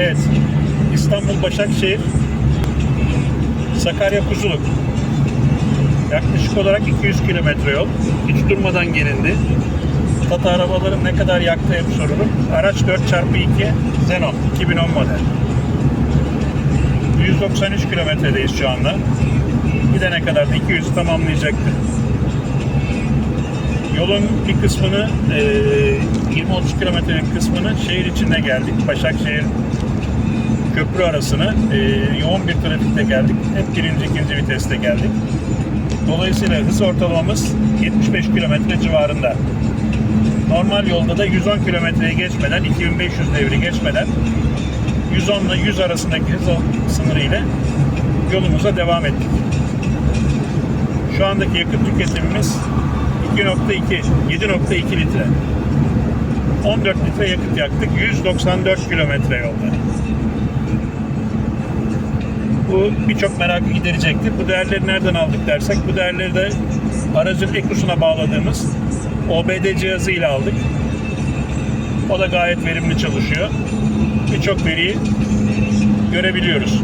Evet. İstanbul Başakşehir Sakarya Kuzuluk. Yaklaşık olarak 200 kilometre yol. Hiç durmadan gelindi. Tata arabaların ne kadar yaktığı hep sorulur. Araç 4x2 Xenon 2010 model. 193 kilometredeyiz şu anda. Gidene kadar da 200 tamamlayacaktır. Yolun bir kısmını, eee, 20-30 kilometrelik kısmını şehir içinde geldik. Başakşehir köprü arasını eee, yoğun bir trafikte geldik. Hep birinci, ikinci viteste geldik. Dolayısıyla hız ortalamamız 75 kilometre civarında. Normal yolda da 110 kilometreyi geçmeden, 2500 devri geçmeden 110 ile 100 arasındaki hız sınırı ile yolumuza devam ettik. Şu andaki yakıt tüketimimiz 2.2, 7.2 litre. 14 litre yakıt yaktık 194 kilometre yolda. Bu birçok merakı giderecektir. Bu değerleri nereden aldık dersek, bu değerleri de aracın ekrusuna bağladığımız OBD cihazı ile aldık. O da gayet verimli çalışıyor. Birçok veriyi görebiliyoruz.